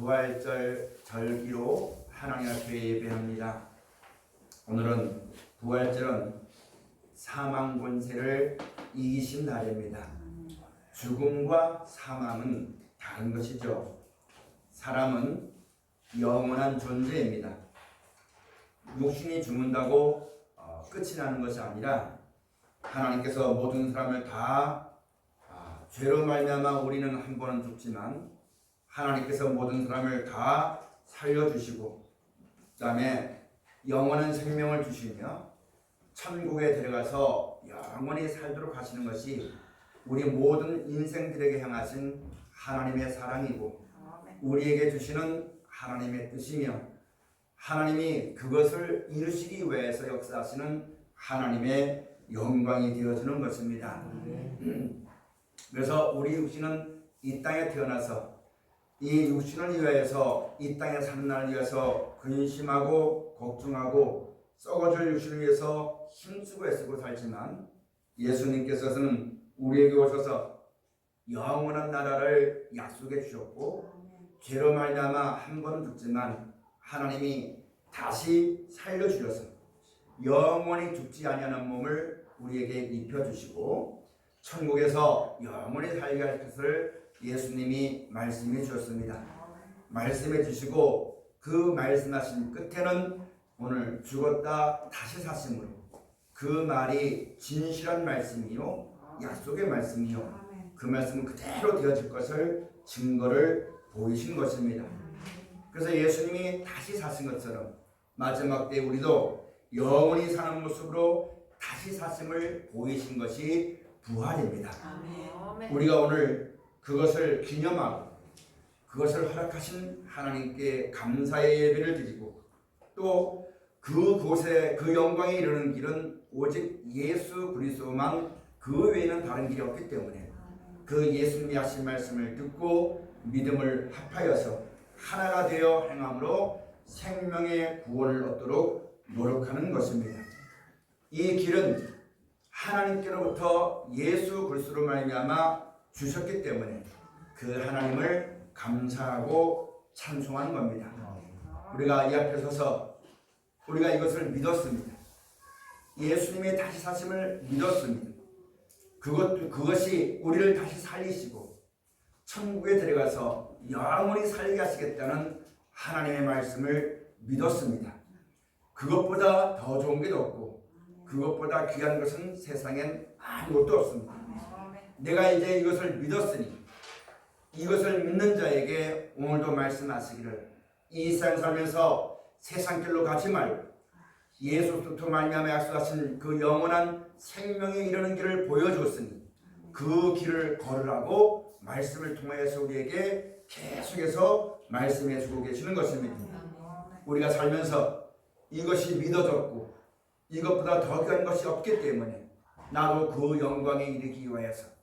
부활절 절기로 하나님 앞에 예배합니다. 오늘은 부활절은 사망 권세를 이기신 날입니다. 죽음과 사망은 다른 것이죠. 사람은 영원한 존재입니다. 육신이 죽는다고 어, 끝이 나는 것이 아니라 하나님께서 모든 사람을 다 아, 죄로 말미암아 우리는 한 번은 죽지만 하나님께서 모든 사람을 다 살려주시고 그다음에 영원한 생명을 주시며 천국에 들어가서 영원히 살도록 하시는 것이 우리 모든 인생들에게 향하신 하나님의 사랑이고 우리에게 주시는 하나님의 뜻이며 하나님이 그것을 이루시기 위해서 역사하시는 하나님의 영광이 되어주는 것입니다. 그래서 우리 육신은 이 땅에 태어나서 이 육신을 위하여서 이 땅에 사는 날을 위해서 근심하고 걱정하고 썩어질 육신을 위해서 힘쓰고 애쓰고 살지만 예수님께서는 우리에게 오셔서 영원한 나라를 약속해 주셨고 죄로 말미암아 한 번은 죽지만 하나님이 다시 살려 주셔서 영원히 죽지 아니하는 몸을 우리에게 입혀 주시고 천국에서 영원히 살게 할 것을 예수님이 말씀해 주셨습니다. 말씀해 주시고 그 말씀하신 끝에는 오늘 죽었다 다시 사심으로 그 말이 진실한 말씀이요 약속의 말씀이요 그 말씀은 그대로 되어질 것을 증거를 보이신 것입니다. 그래서 예수님이 다시 사신 것처럼 마지막 때 우리도 영원히 사는 모습으로 다시 사심을 보이신 것이 부활입니다. 우리가 오늘 그것을 기념하고 그것을 허락하신 하나님께 감사의 예배를 드리고 또 그곳에 그 영광에 이르는 길은 오직 예수 그리스도만 그 외에는 다른 길이 없기 때문에 그 예수님이 하신 말씀을 듣고 믿음을 합하여서 하나가 되어 행함으로 생명의 구원을 얻도록 노력하는 것입니다. 이 길은 하나님께로부터 예수 그리스도로 말미암아 주셨기 때문에 그 하나님을 감사하고 찬송하는 겁니다. 우리가 이 앞에 서서 우리가 이것을 믿었습니다. 예수님의 다시 사심을 믿었습니다. 그것 그것이 우리를 다시 살리시고 천국에 들어가서 영원히 살게 하시겠다는 하나님의 말씀을 믿었습니다. 그것보다 더 좋은 게 없고 그것보다 귀한 것은 세상엔 아무것도 없습니다. 내가 이제 이것을 믿었으니 이것을 믿는 자에게 오늘도 말씀하시기를 이 세상 살면서 세상 길로 가지 말고 예수 그리스도 말미암아 약속하신 그 영원한 생명에 이르는 길을 보여줬으니 그 길을 걸으라고 말씀을 통하여서 우리에게 계속해서 말씀해 주고 계시는 것입니다. 우리가 살면서 이것이 믿어졌고 이것보다 더 귀한 것이 없기 때문에 나도 그 영광에 이르기 위하여서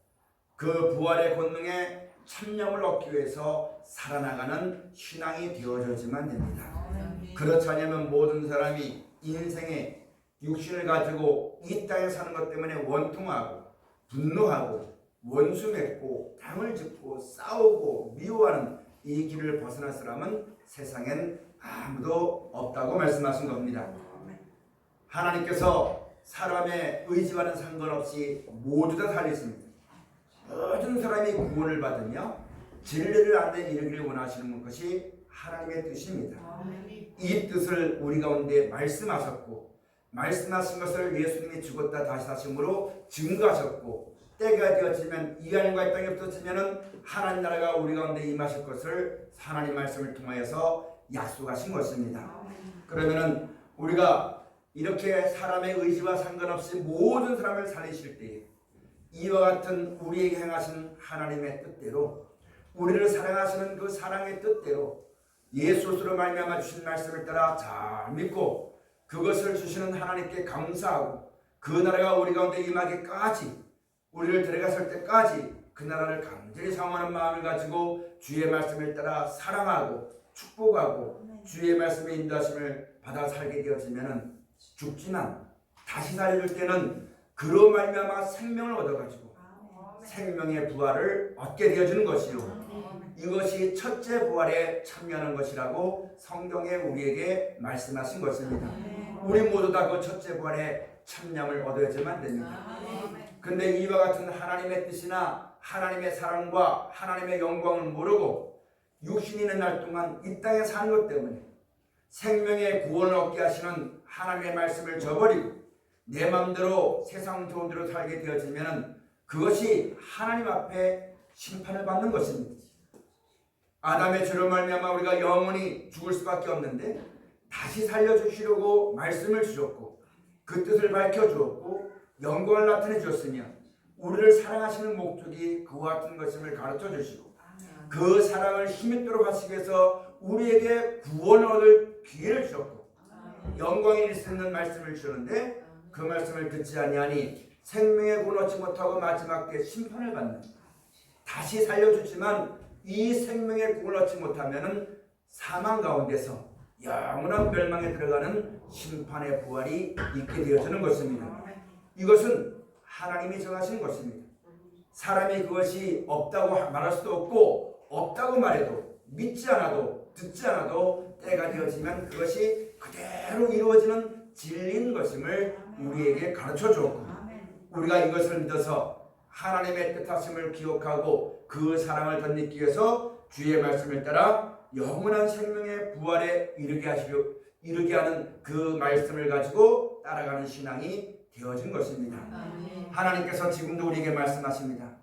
그 부활의 권능에 참념을 얻기 위해서 살아나가는 신앙이 되어져야지만 됩니다. 그렇지 않으면 모든 사람이 인생에 육신을 가지고 이 땅에 사는 것 때문에 원통하고 분노하고 원수 맺고 당을 짓고 싸우고 미워하는 이 길을 벗어날 사람은 세상엔 아무도 없다고 말씀하신 겁니다. 하나님께서 사람의 의지와는 상관없이 모두 다 살리십니다. 모든 사람이 구원을 받으며 진리를 안에 이르기를 원하시는 것이 하나님의 뜻입니다. 이 뜻을 우리 가운데 말씀하셨고 말씀하신 것을 예수님이 죽었다 다시 사심으로 증거하셨고 때가 되어지면 이 하늘과 이 땅이 없어지면은 하나님 나라가 우리 가운데 임하실 것을 하나님 말씀을 통하여서 약속하신 것입니다. 그러면은 우리가 이렇게 사람의 의지와 상관없이 모든 사람을 살리실 때에 이와 같은 우리에게 행하신 하나님의 뜻대로 우리를 사랑하시는 그 사랑의 뜻대로 예수스로 말미암아 주신 말씀을 따라 잘 믿고 그것을 주시는 하나님께 감사하고 그 나라가 우리 가운데 임하기까지 우리를 데려갔을 때까지 그 나라를 간절히 사모하는 마음을 가지고 주의 말씀을 따라 사랑하고 축복하고 주의 말씀의 인도하심을 받아 살게 되어지면은 죽지만 다시 살려줄 때는 그로 말미암아 생명을 얻어가지고 생명의 부활을 얻게 되어지는 것이요. 이것이 첫째 부활에 참여하는 것이라고 성경에 우리에게 말씀하신 것입니다. 우리 모두 다 그 첫째 부활에 참여을 얻어야지만 됩니다. 근데 이와 같은 하나님의 뜻이나 하나님의 사랑과 하나님의 영광을 모르고 육신이 있는 날 동안 이 땅에 사는 것 때문에 생명의 구원을 얻게 하시는 하나님의 말씀을 저버리고 내 마음대로 세상 좋은 대로 살게 되어지면 그것이 하나님 앞에 심판을 받는 것입니다. 아담의 죄로 말미암아 우리가 영원히 죽을 수밖에 없는데 다시 살려주시려고 말씀을 주셨고 그 뜻을 밝혀주었고 영광을 나타내 주었으며 우리를 사랑하시는 목적이 그와 같은 것임을 가르쳐 주시고 그 사랑을 힘있도록 하시기 위해서 우리에게 구원을 얻을 기회를 주셨고 영광이 있을 수 있는 말씀을 주셨는데 그 말씀을 듣지 아니하니 생명의 구원 얻지 못하고 마지막 때 심판을 받는 다시 살려주지만 이 생명의 구원 얻지 못하면은 사망 가운데서 영원한 멸망에 들어가는 심판의 부활이 있게 되어지는 것입니다. 이것은 하나님이 정하신 것입니다. 사람이 그것이 없다고 말할 수도 없고 없다고 말해도 믿지 않아도 듣지 않아도 때가 되어지면 그것이 그대로 이루어지는 진리인 것임을 우리에게 가르쳐 주었고 우리가 이것을 믿어서 하나님의 뜻하심을 기억하고 그 사랑을 덧입기 위해서 주의 말씀을 따라 영원한 생명의 부활에 이르게 하시려 이르게 하는 그 말씀을 가지고 따라가는 신앙이 되어진 것입니다. 하나님께서 지금도 우리에게 말씀하십니다.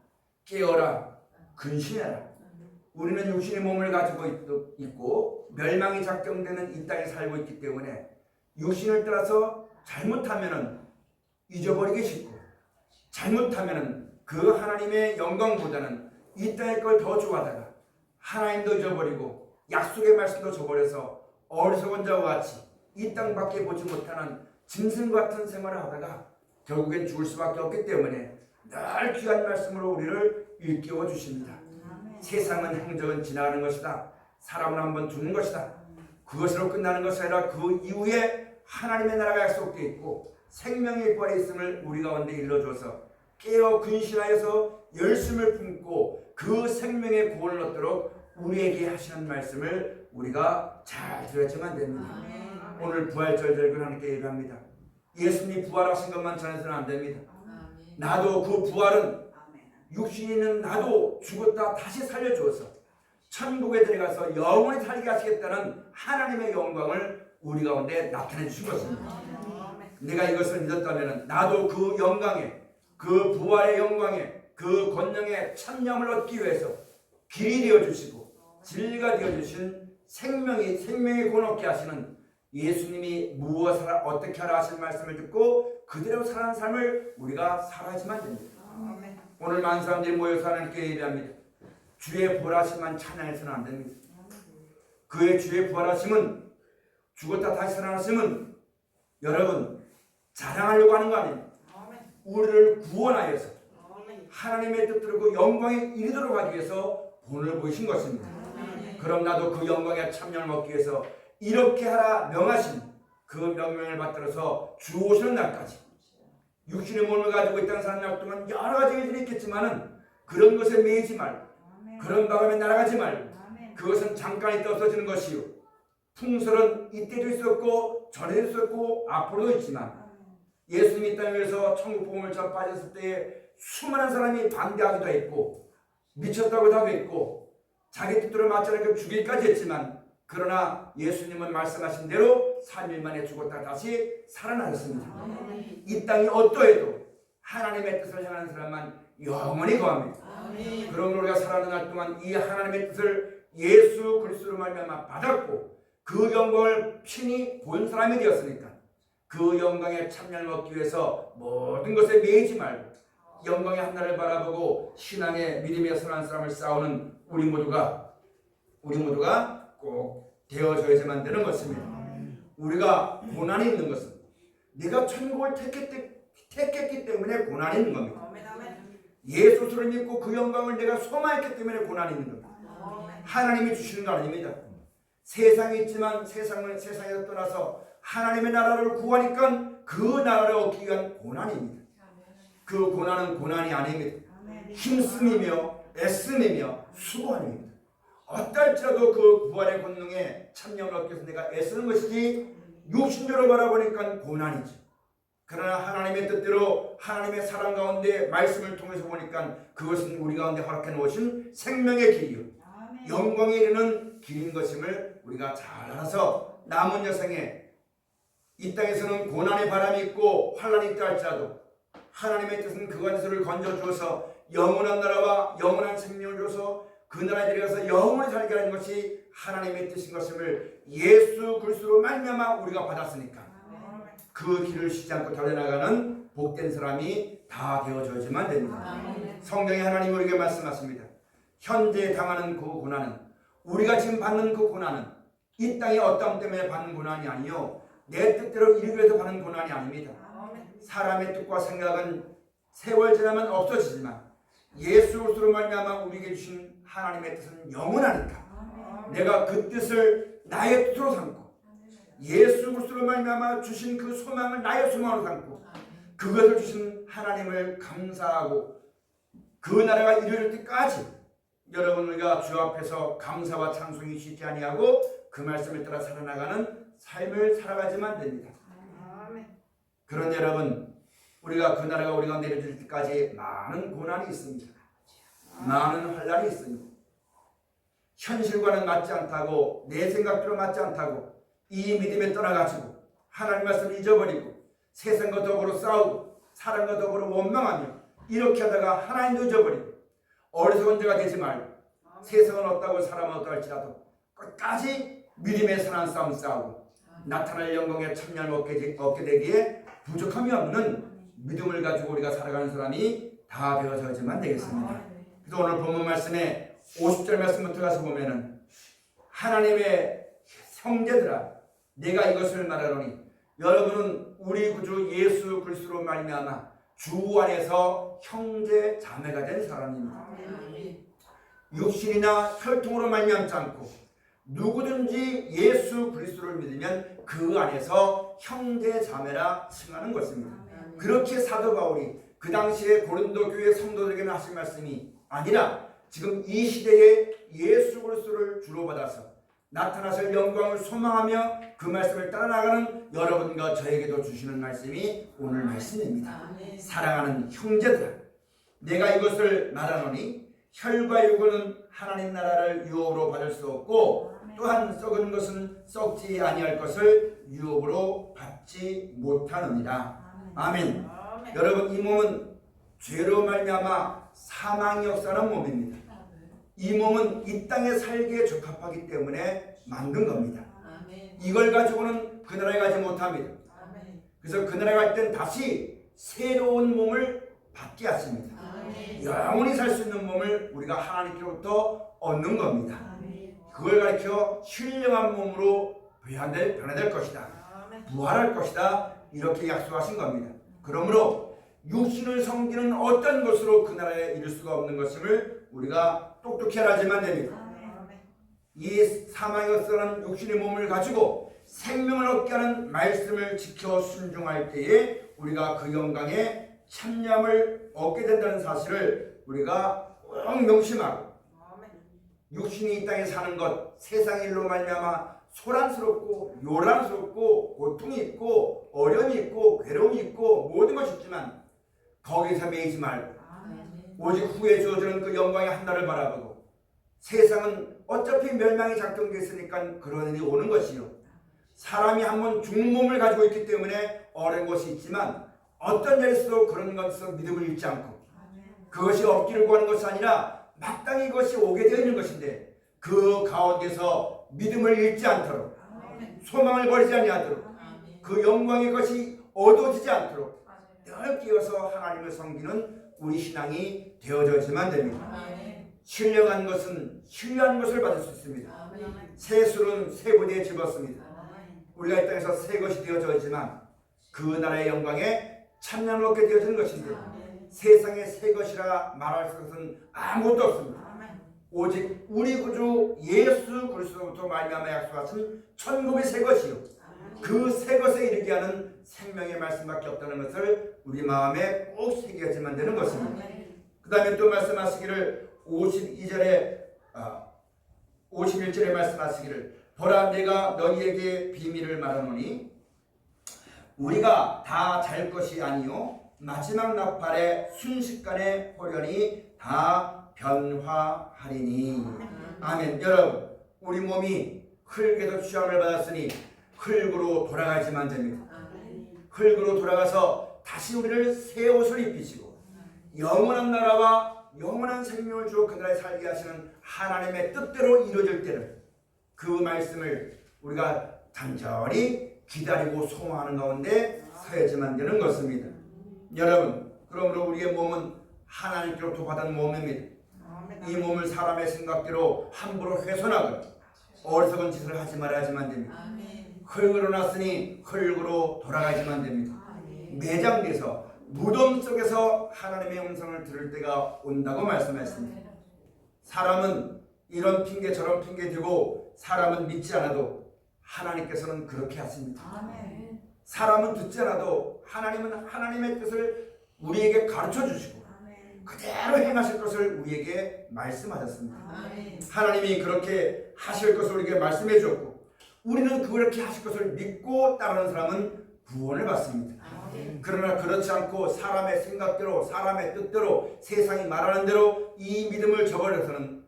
깨어라, 근신해라. 우리는 육신의 몸을 가지고 있- 있고 멸망이 작정되는 이 땅에 살고 있기 때문에 육신을 따라서 잘못하면은 잊어버리기 쉽고 잘못하면은 그 하나님의 영광보다는 이 땅의 걸 더 좋아하다가 하나님도 잊어버리고 약속의 말씀도 저버려서 어리석은 자와 같이 이 땅밖에 보지 못하는 짐승 같은 생활을 하다가 결국엔 죽을 수밖에 없기 때문에 늘 귀한 말씀으로 우리를 일깨워 주십니다. 세상은 행적은 지나가는 것이다. 사람은 한번 죽는 것이다. 그것으로 끝나는 것이 아니라 그 이후에 하나님의 나라가 약속되어 있고 생명의 부활에 있음을 우리 가운데 일러줘서 깨어 근신하여서 열심을 품고 그 생명의 구원을 얻도록 우리에게 하시는 말씀을 우리가 잘 들었지만 됩니다. 오늘 부활절 절근 하나님께 예배합니다. 예수님이 부활하신 것만 전해서는 안 됩니다. 나도 그 부활은 육신이 있는 나도 죽었다 다시 살려주어서 천국에 들어가서 영원히 살게 하시겠다는 하나님의 영광을 우리 가운데 나타내 주신 것입니다. 내가 이것을 믿었다면 나도 그 영광에 그 부활의 영광에 그 권능의 참념을 얻기 위해서 길이 되어 주시고 진리가 되어 주신 생명이 생명의 권 얻게 하시는 예수님이 무엇을 어떻게 하라 하신 말씀을 듣고 그대로 살아가는 삶을 우리가 살아야지만 됩니다. 오늘 많은 사람들이 모여서 하나님께 예배합니다. 주의 부활하심만 찬양해서는 안 됩니다. 그의 주의 부활하심은 죽었다 다시 살아나심은 여러분 자랑하려고 하는 거 아닙니다. 우리를 구원하여서 하나님의 뜻대로 그 영광에 이르도록 하기 위해서 본을 보이신 것입니다. 그럼 나도 그 영광에 참여를 먹기 위해서 이렇게 하라 명하신 그 명령을 받들어서 주 오시는 날까지 육신의 몸을 가지고 있다는 사람 동안 여러 가지 일들이 있겠지만은 그런 것에 매이지 말고 그런 마음에 날아가지 말고 그것은 잠깐 있다 없어지는 것이요 풍설은 이때도 있었고 전에도 있었고 앞으로도 있지만 예수님이 이 땅에서 천국 복음을 전파하셨을 때에 수많은 사람이 반대하기도 했고 미쳤다고 하기도 했고 자기 뜻대로 맞지 않게 죽이기까지 했지만 그러나 예수님은 말씀하신 대로 3일 만에 죽었다 다시 살아나셨습니다. 이 땅이 어떠해도 하나님의 뜻을 향하는 사람만 영원히 거합니다. 그러므로 우리가 살아가는 날 동안 이 하나님의 뜻을 예수 그리스도로 말미암아 받았고 그 영광을 친히 본 사람이 되었으니까 그 영광에 참여를 얻기 위해서 모든 것에 매이지 말고 영광의 하나를 바라보고 신앙의 믿음의 선한 사람을 싸우는 우리 모두가 우리 모두가 꼭 되어져야지만 되는 것입니다. 우리가 고난이 있는 것은 내가 천국을 택했기, 택했기 때문에 고난이 있는 겁니다. 예수를 믿고 그 영광을 내가 소망했기 때문에 고난이 있는 겁니다. 하나님이 주시는 거 아닙니다. 세상에 있지만 세상을 세상에서 떠나서 하나님의 나라를 구하니까 그 나라를 얻기 위한 고난입니다. 그 고난은 고난이 아닙니다. 힘쓰이며 애씀이며 수고함입니다. 어떨지라도 그 부활의 권능에 참여를 얻기 위해서 내가 애쓰는 것이지 육신적으로 바라보니까 고난이지. 그러나 하나님의 뜻대로 하나님의 사랑 가운데 말씀을 통해서 보니까 그것은 우리 가운데 허락해 놓으신 생명의 길이요. 영광에 이르는 길인 것임을 우리가 잘 알아서 남은 여생에 이 땅에서는 고난의 바람이 있고 환란이 있다 할지라도 하나님의 뜻은 그 안에서를 건져 주어서 영원한 나라와 영원한 생명을 줘서 그 나라에 들어가서 영원히 살게 하는 것이 하나님의 뜻인 것임을 예수 그리스도로 말미암아 우리가 받았으니까. 그 길을 쉬지 않고 달려나가는 복된 사람이 다 되어져야지만 됩니다. 성경에 하나님 우리에게 말씀하십니다. 현재 당하는 그 고난은 우리가 지금 받는 그 고난은 이 땅의 어떤 때문에 받는 고난이 아니요 내 뜻대로 위해서 받는 고난이 아닙니다. 사람의 뜻과 생각은 세월 지나면 없어지지만 예수 그리스도로 말미암아 우리에게 주신 하나님의 뜻은 영원하니까. 내가 그 뜻을 나의 뜻으로 삼고 예수 그리스도로 말미암아 주신 그 소망을 나의 소망으로 삼고 그것을 주신 하나님을 감사하고 그 나라가 이르를 때까지 여러분 우리가 주 앞에서 감사와 찬송이 쉬지 아니하고 그 말씀을 따라 살아나가는 삶을 살아가지만 됩니다. 그런데 여러분 우리가 그 나라가 우리 가운데 이르질 때까지 많은 고난이 있습니다. 많은 환란이 있습니다. 현실과는 맞지 않다고 내 생각대로 맞지 않다고 이 믿음에 떠나가지고 하나님 말씀을 잊어버리고 세상과 더불어 싸우고 사람과 더불어 원망하며 이렇게 하다가 하나님도 잊어버리고 어리석은 자가 되지 말고 세상은 어떠고 사람은 어떠할지라도 끝까지 믿음의 선한 싸움 싸우고 나타날 영광에 참여를 얻게, 되기에 부족함이 없는 믿음을 가지고 우리가 살아가는 사람이 다 되어져야지만 되겠습니다. 그래서 오늘 본문 말씀에 50절 말씀부터 가서 보면은 하나님의 형제들아 내가 이것을 말하노니 여러분은 우리 구주 예수 그리스도로 말미암아 주 안에서 형제 자매가 된 사람입니다. 육신이나 혈통으로 말미암지 않고 누구든지 예수 그리스도를 믿으면 그 안에서 형제 자매라 칭하는 것입니다. 그렇게 사도 바울이 그 당시에 고린도 교회 성도들에게는 하신 말씀이 아니라 지금 이 시대에 예수 그리스도를 주로 받아서 나타나실 영광을 소망하며 그 말씀을 따라나가는 여러분과 저에게도 주시는 말씀이 오늘 말씀입니다. 사랑하는 형제들아 내가 이것을 말하노니 혈과 육은 하나님 나라를 유업으로 받을 수 없고 또한 썩은 것은 썩지 아니할 것을 유업으로 받지 못하느니라. 아멘. 아멘. 여러분 이 몸은 죄로 말미암아 사망이 역사하는 몸입니다. 이 몸은 이 땅에 살기에 적합하기 때문에 만든 겁니다. 이걸 가지고는 그 나라에 가지 못합니다. 그래서 그 나라에 갈 땐 다시 새로운 몸을 받게 하십니다. 영원히 살 수 있는 몸을 우리가 하나님께로부터 얻는 겁니다. 그걸 가르쳐 신령한 몸으로 변화될, 변화될 것이다. 부활할 것이다. 이렇게 약속하신 겁니다. 그러므로 육신을 섬기는 어떤 것으로 그 나라에 이를 수가 없는 것임을 우리가 똑똑히 알아야지만 됩니다. 이 사망에 없어는 육신의 몸을 가지고 생명을 얻게 하는 말씀을 지켜 순종할 때에 우리가 그 영광에 참여함을 얻게 된다는 사실을 우리가 꼭 명심하고. 육신이 이 땅에 사는 것 세상 일로 말미암아 소란스럽고 요란스럽고 고통이 있고 어려움이 있고 괴로움이 있고 모든 것이 있지만 거기서 매이지 말고 오직 후에 주어지는 그 영광의 한 날을 바라보고 세상은 어차피 멸망이 작동되어 있으니까 그런 일이 오는 것이요. 사람이 한번 죽는 몸을 가지고 있기 때문에 어려운 것이 있지만 어떤 일에서도 그런 것에서 믿음을 잃지 않고 그것이 없기를 구하는 것이 아니라 마땅히 그것이 오게 되어 있는 것인데 그 가운데서 믿음을 잃지 않도록. 소망을 버리지 아니하도록 그 영광의 것이 어두워지지 않도록 늘 끼어서 하나님을 섬기는 우리 신앙이 되어져야지만 됩니다. 신령한 것은 신령한 것을 받을 수 있습니다. 새 술은 새 부대에 집었습니다. 우리가 이 땅에서 새 것이 되어져야지만 그 나라의 영광에 참여를 얻게 되어지는 것인데 세상의 새 것이라 말할 것은 아무것도 없습니다. 아멘. 오직 우리 구주 예수 그리스도부터 말미암아 약속하신 천국의 새 것이요 그 새 것에 이르게 하는 생명의 말씀밖에 없다는 것을 우리 마음에 꼭 새겨야지만 되는 것입니다. 그 다음에 또 말씀하시기를 52절에 아, 51절에 말씀하시기를 보라 내가 너희에게 비밀을 말하노니 우리가 다 잘 것이 아니요 마지막 나팔에 순식간에 호련히 다 변화하리니. 아멘. 여러분 우리 몸이 흙에서 취함을 받았으니 흙으로 돌아가지만 됩니다 흙으로 돌아가서 다시 우리를 새 옷을 입히시고 영원한 나라와 영원한 생명을 주어 그날에 살게 하시는 하나님의 뜻대로 이루어질 때는 그 말씀을 우리가 단절히 기다리고 소망하는 가운데 서야지만 되는 것입니다. 여러분, 그러므로 우리의 몸은 하나님께로부터 받은 몸입니다. 이 몸을 사람의 생각대로 함부로 훼손하거나 어리석은 짓을 하지 말아야지만 됩니다. 흙으로 났으니 흙으로 돌아가야지만 됩니다. 매장돼서 무덤 속에서 하나님의 음성을 들을 때가 온다고 말씀했습니다. 사람은 이런 핑계 저런 핑계 대고 사람은 믿지 않아도 하나님께서는 그렇게 하십니다. 사람은 듣지 않아도 하나님은 하나님의 뜻을 우리에게 가르쳐 주시고 그대로 행하실 것을 우리에게 말씀하셨습니다. 하나님이 그렇게 하실 것을 우리에게 말씀해 주었고 우리는 그렇게 하실 것을 믿고 따르는 사람은 구원을 받습니다. 그러나 그렇지 않고 사람의 생각대로 사람의 뜻대로 세상이 말하는 대로 이 믿음을 저버려서는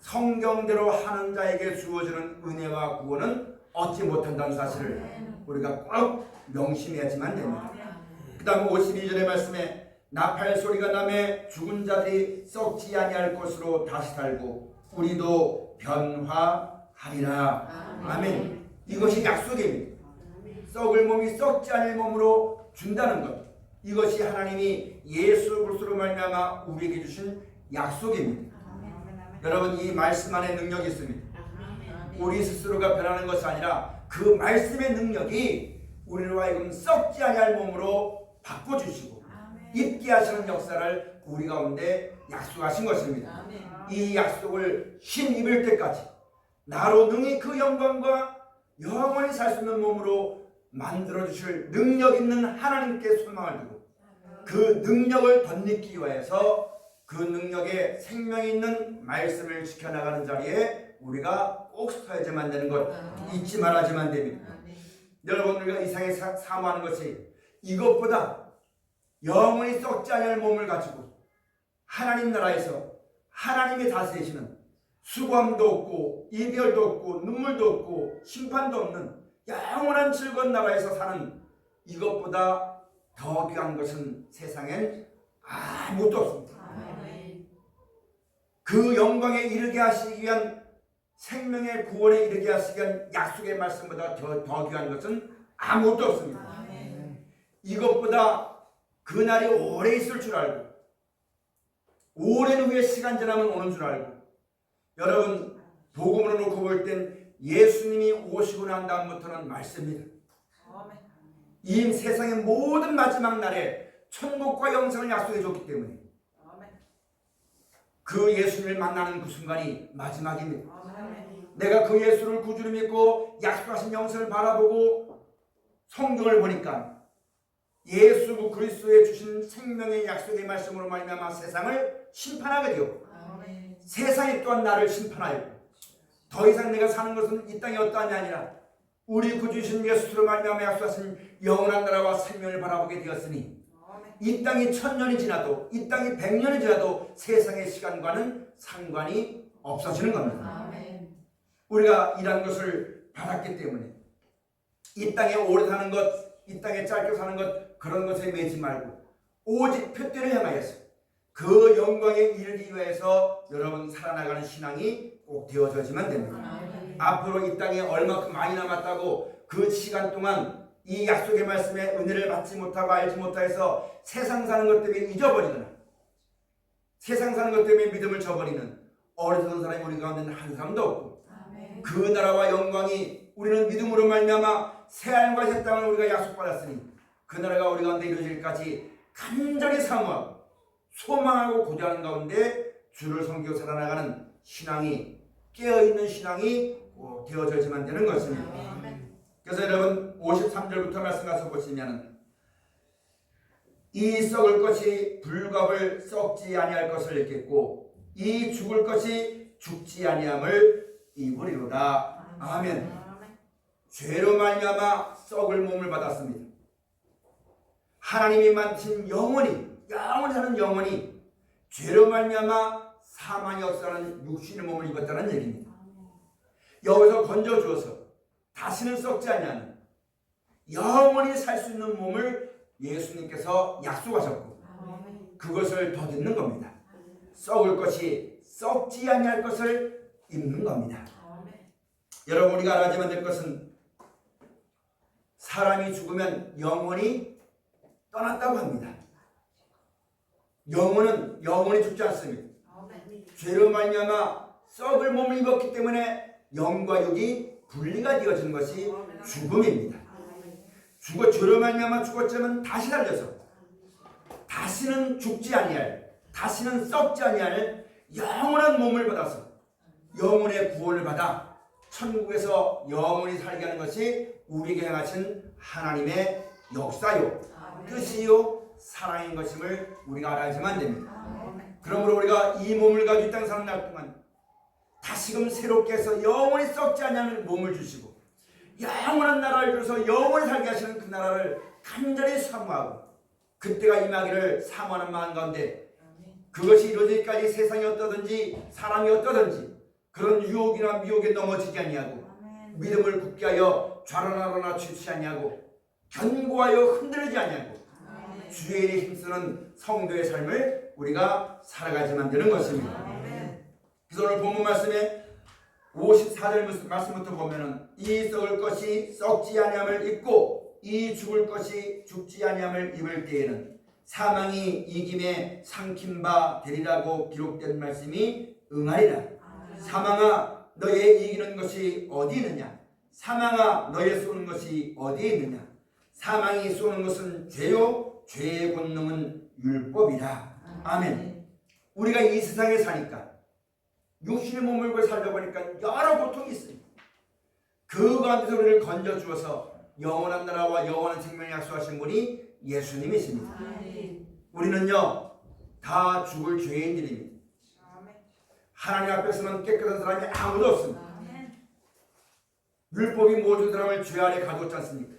성경대로 하는 자에게 주어지는 은혜와 구원은 얻지 못한다는 사실을 우리가 꼭 명심해야지만 됩니다. 그 다음 52절의 말씀에 나팔 소리가 남에 죽은 자들이 썩지 아니할 것으로 다시 살고 우리도 변화 하리라. 아멘. 이것이 약속입니다. 썩을 몸이 썩지 않을 몸으로 준다는 것. 이것이 하나님이 예수 그리스도로 말미암아 우리에게 주신 약속입니다. 여러분 이 말씀 안에 능력이 있습니다. 우리 스스로가 변하는 것이 아니라 그 말씀의 능력이 우리로 하여금 썩지 아니할 몸으로 바꿔주시고 입게 하시는 역사를 우리 가운데 약속하신 것입니다. 이 약속을 힘입을 때까지 나로 능히 그 영광과 영원히 살 수 있는 몸으로 만들어 주실 능력 있는 하나님께 소망을 두고 그 능력을 덧입기 위해서 그 능력에 생명이 있는 말씀을 지켜나가는 자리에 우리가 꼭 서야지만 되는 것 잊지 말아야지만 됩니다. 여러분 우리가 이상에 사- 사모하는 것이 이것보다 영원히 썩지 않을 몸을 가지고 하나님 나라에서 하나님이 다스리시는 수고함도 없고 이별도 없고 눈물도 없고 심판도 없는 영원한 즐거운 나라에서 사는 이것보다 더 귀한 것은 세상엔 아무것도 없습니다. 그 영광에 이르게 하시기 위한 생명의 구원에 이르게 하시기 위한 약속의 말씀보다 더, 더 귀한 것은 아무것도 없습니다. 이것보다 그날이 오래 있을 줄 알고 오랜 후에 시간 지나면 오는 줄 알고 여러분 복음으로 놓고 볼 땐 예수님이 오시고 난 다음부터는 말씀입니다. 이 세상의 모든 마지막 날에 천국과 영생을 약속해 줬기 때문에 그 예수님을 만나는 그 순간이 마지막입니다. 내가 그 예수를 구주로 믿고 약속하신 영생을 바라보고 성경을 보니까 예수 그리스도의 주신 생명의 약속의 말씀으로 말미암아 세상을 심판하게 되었고 세상이 또한 나를 심판하였고 더 이상 내가 사는 것은 이 땅이 어떠하냐 아니라 우리 구주신 예수로 말미암아 약속하신 영원한 나라와 생명을 바라보게 되었으니 이 땅이 천년이 지나도 이 땅이 백년이 지나도 세상의 시간과는 상관이 없어지는 겁니다. 우리가 이런 것을 받았기 때문에 이 땅에 오래 사는 것, 이 땅에 짧게 사는 것 그런 것에 매지 말고 오직 표대를 향하여서 그 영광에 이르기 위해서 여러분 살아나가는 신앙이 꼭 되어져지면 됩니다. 앞으로 이 땅에 얼마큼 많이 남았다고 그 시간 동안 이 약속의 말씀에 은혜를 받지 못하고 알지 못해서 세상 사는 것 때문에 잊어버리거나 세상 사는 것 때문에 믿음을 저버리는 어리석은 사람이 우리 가운데는 한 사람도 없고 그 나라와 영광이 우리는 믿음으로 말미암아 새 하늘과 새 땅을 우리가 약속받았으니 그 나라가 우리 가운데 이루어질까지 간절히 사모하고 소망하고 고대하는 가운데 주를 섬기고 살아나가는 신앙이 깨어있는 신앙이 꼭 되어져야지만 되는 것입니다. 그래서 여러분 53절부터 말씀 가서 보시면 이 썩을 것이 불갑을 썩지 아니할 것을 읽겠고 이 죽을 것이 죽지 아니함을 입으리로다. 아멘. 죄로 말미암아 썩을 몸을 받았습니다. 하나님이 만드신 영원히 영원히 사는 영혼이 죄로 말미암아 사망이 없어하는 육신의 몸을 입었다는 얘기입니다. 여기서 건져 주어서 다시는 썩지 아니하는 영원히 살 수 있는 몸을 예수님께서 약속하셨고 그것을 더듬는 겁니다. 썩을 것이 썩지 아니할 것을 입는 겁니다. 여러분 우리가 알아야만 될 것은 사람이 죽으면 영혼이 떠났다고 합니다. 영혼은 영혼이 죽지 않습니다. 죄로 말미암아 썩을 몸을 입었기 때문에 영과 육이 분리가 되어진 것이 죽음입니다. 죽어 죄로 말미암아 죽었지만 다시 살려서 다시는 죽지 아니할 다시는 썩지 아니할 영원한 몸을 받아서 영혼의 구원을 받아 천국에서 영원히 살게 하는 것이 우리에게 행하신 하나님의 역사요. 뜻이요 사랑인 것임을 우리가 알아야지만 됩니다. 그러므로 우리가 이 몸을 가지고 이 땅에 사는 날 동안 다시금 새롭게 해서 영원히 썩지 않는 몸을 주시고 영원한 나라를 줘서 영원히 살게 하시는 그 나라를 간절히 사모하고 그때가 임하기를 사모하는 마음 가운데 그것이 이루어지기까지 세상이 어떠든지 사람이 어떠든지 그런 유혹이나 미혹에 넘어지지 아니하고 믿음을 굳게 하여 좌로나로나 취치 아니하고 견고하여 흔들리지 아니하고 주의 힘쓰는 성도의 삶을 우리가 살아가지만 되는 것입니다. 그래서 오늘 본문 말씀에 54절 말씀부터 보면은 이 썩을 것이 썩지 아니함을 입고 이 죽을 것이 죽지 아니함을 입을 때에는 사망이 이김에 삼킨 바 되리라고 기록된 말씀이 응하리라. 사망아 너의 이기는 것이 어디 있느냐? 사망아 너의 쏘는 것이 어디에 있느냐? 사망이 쏘는 것은 죄요 죄의 권능은 율법이라. 아멘. 우리가 이 세상에 사니까 육신의 몸을 고 살다 보니까 여러 고통이 있습니다. 그 가운데서 우리를 건져 주어서 영원한 나라와 영원한 생명을 약속하신 분이 예수님이십니다. 우리는요 다 죽을 죄인들입니다. 하나님 앞에서는 깨끗한 사람이 아무도 없습니다. 율법이 모든 사람을 죄 아래 가두었지 않습니까?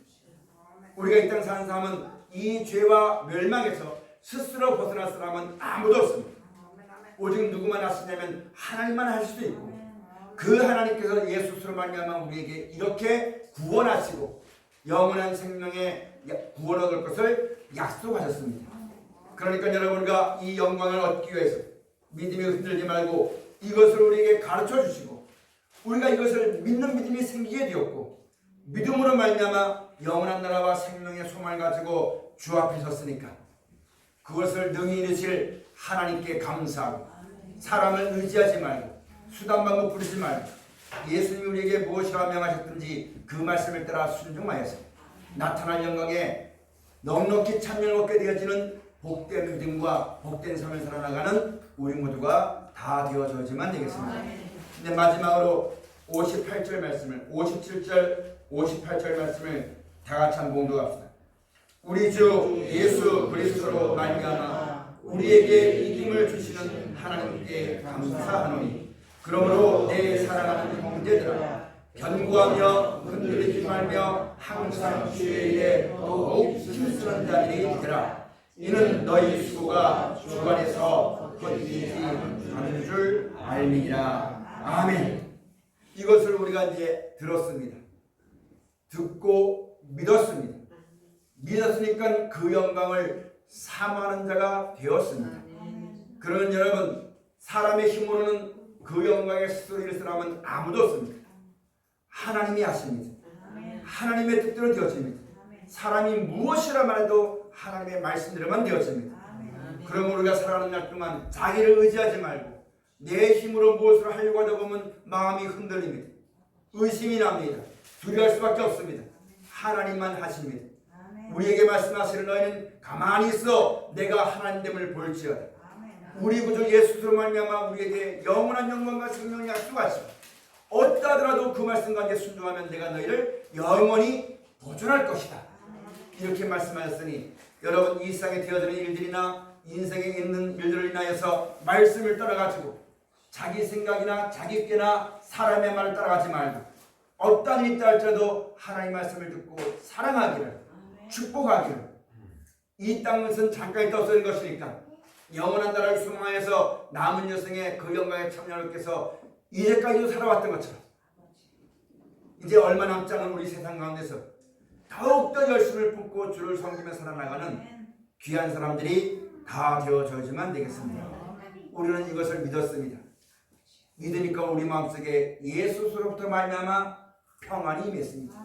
우리가 이 땅 사는 사람은 이 죄와 멸망에서 스스로 벗어날 사람은 아무도 없습니다. 오직 누구만 하시냐면 하나님만 하실 수 있고 그 하나님께서 예수스로 말미암아 우리에게 이렇게 구원하시고 영원한 생명의 구원 얻을 것을 약속하셨습니다. 그러니까 여러분과 이 영광을 얻기 위해서 믿음이 흔들지 말고 이것을 우리에게 가르쳐 주시고 우리가 이것을 믿는 믿음이 생기게 되었고 믿음으로 말미암아 영원한 나라와 생명의 소망을 가지고 주 앞에 섰으니까 그것을 능히 이루실 하나님께 감사하고 사람을 의지하지 말고 수단 방법 부리지 말고 예수님이 우리에게 무엇이라 명하셨든지 그 말씀을 따라 순종하여서 나타날 영광에 넉넉히 참여를 얻게 되어지는 복된 믿음과 복된 삶을 살아나가는 우리 모두가 다 되어져야지만 되겠습니다. 근데 마지막으로 58절 말씀을 57절 58절 말씀을 다 같이 한번 봉독합시다. 우리 주 예수 그리스도로 말미암아 우리에게 이김을 주시는 하나님께 감사하노니 그러므로 내 사랑하는 형제들아 견고하며 흔들리지 말며 항상 주의 일에 더욱 힘쓰는 자들이 되라. 이는 너희 수고가 주관에서 거짓이지 않은 줄 알미니라. 아멘. 이것을 우리가 이제 들었습니다. 듣고 믿었습니다 믿었으니까 그 영광을 사모하는 자가 되었습니다. 그러면 여러분 사람의 힘으로는 그 영광에 스스로 사람은 아무도 없습니다. 하나님이 하십니다. 하나님의 뜻대로 되어집니다. 사람이 무엇이라 말해도 하나님의 말씀대로만 되어집니다. 그럼 우리가 살아가는 날 동안 자기를 의지하지 말고 내 힘으로 무엇을 하려고 하다 보면 마음이 흔들립니다. 의심이 납니다. 두려워할 수밖에 없습니다. 하나님만 하십니다. 우리에게 말씀하시는 너희는 가만히 있어 내가 하나님됨을 볼지어다. 우리 구주 예수로 말미암아 우리에게 영원한 영광과 생명을 약속하시고 어떠하더라도 그 말씀 가운데 순종하면 내가 너희를 영원히 보존할 것이다. 이렇게 말씀하셨으니 여러분 이 세상에 되어지는 일들이나 인생에 있는 일들을 인하여서 말씀을 떠나가지고 자기 생각이나 자기 꾀나 사람의 말을 따라가지 말고 어떤 일이 있다 할지라도 하나님 말씀을 듣고 사랑하기를 축복하기를. 이 땅은 잠깐 있다 없어지는 것이니까 영원한 나라를 소망하여서 남은 여생의 그 영광에 참여하는 께서 이제까지도 살아왔던 것처럼 이제 얼마 남지 않은 우리 세상 가운데서 더욱더 열심을 품고 주를 섬기며 살아나가는 귀한 사람들이 다 되어져야지만 되겠습니다. 우리는 이것을 믿었습니다. 믿으니까 우리 마음속에 예수로부터 말미암아 평안이 임했습니다.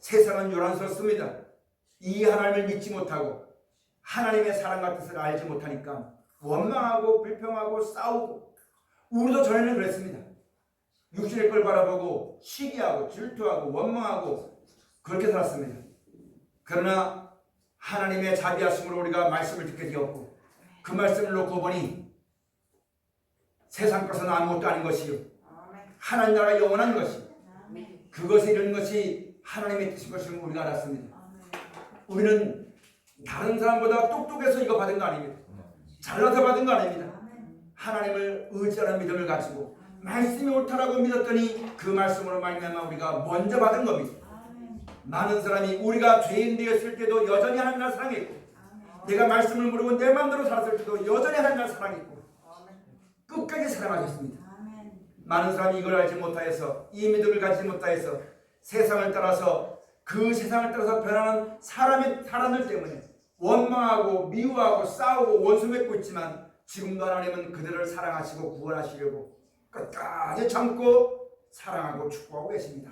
세상은 요란스럽습니다. 이 하나님을 믿지 못하고 하나님의 사랑과 뜻을 알지 못하니까 원망하고 불평하고 싸우고 우리도 전에는 그랬습니다. 육신의 걸 바라보고 시기하고 질투하고 원망하고 그렇게 살았습니다. 그러나 하나님의 자비하심으로 우리가 말씀을 듣게 되었고 그 말씀을 놓고 보니 세상 것은 아무것도 아닌 것이요 하나님 나라가 영원한 것이 그것을 이루는 것이 하나님의 뜻인 것을 우리가 알았습니다. 우리는 다른 사람보다 똑똑해서 이거 받은 거 아닙니다. 잘나서 받은 거 아닙니다. 하나님을 의지하는 믿음을 가지고 말씀이 옳다라고 믿었더니 그 말씀으로 말미암아 우리가 먼저 받은 겁니다. 많은 사람이 우리가 죄인 되었을 때도 여전히 하나님을 사랑했고 내가 말씀을 모르고 내 마음대로 살았을 때도 여전히 하나님을 사랑했고 끝까지 사랑하셨습니다. 많은 사람이 이걸 알지 못하여서 이 믿음을 가지지 못하여서 세상을 따라서 그 세상을 따라서 변하는 사람의 사람들 때문에 원망하고 미워하고 싸우고 원수 맺고 있지만 지금도 하나님은 그들을 사랑하시고 구원하시려고 끝까지 참고 사랑하고 축복하고 계십니다.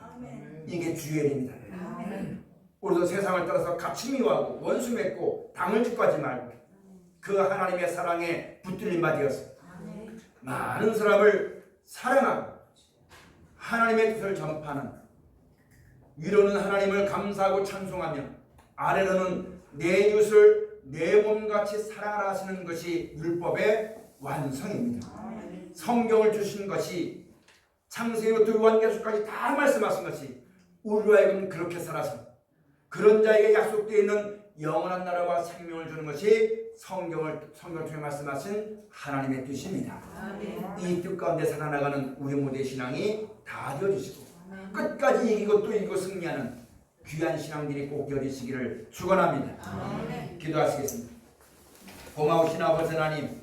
이게 주의 일입니다. 우리도 세상을 따라서 같이 미워하고 원수 맺고 당을 짓고 하지 말고 그 하나님의 사랑에 붙들림 받으어서 많은 사람을 사랑하고 하나님의 뜻을 전파하는 위로는 하나님을 감사하고 찬송하며 아래로는 내 이웃을 내 몸같이 사랑하라 하시는 것이 율법의 완성입니다. 성경을 주신 것이 창세기부터 요한계시까지 다 말씀하신 것이 우리로 하여금 그렇게 살아서 그런 자에게 약속되어 있는 영원한 나라와 생명을 주는 것이 성경을 성경 통해 말씀하신 하나님의 뜻입니다. 이뜻 가운데 살아나가는 우리 모두의 신앙이 다 되어주시고 끝까지 이기고 또 이기고 승리하는 귀한 신앙들이 꼭 되어주시기를 축원합니다. 기도하시겠습니다. 고마우신 아버지 하나님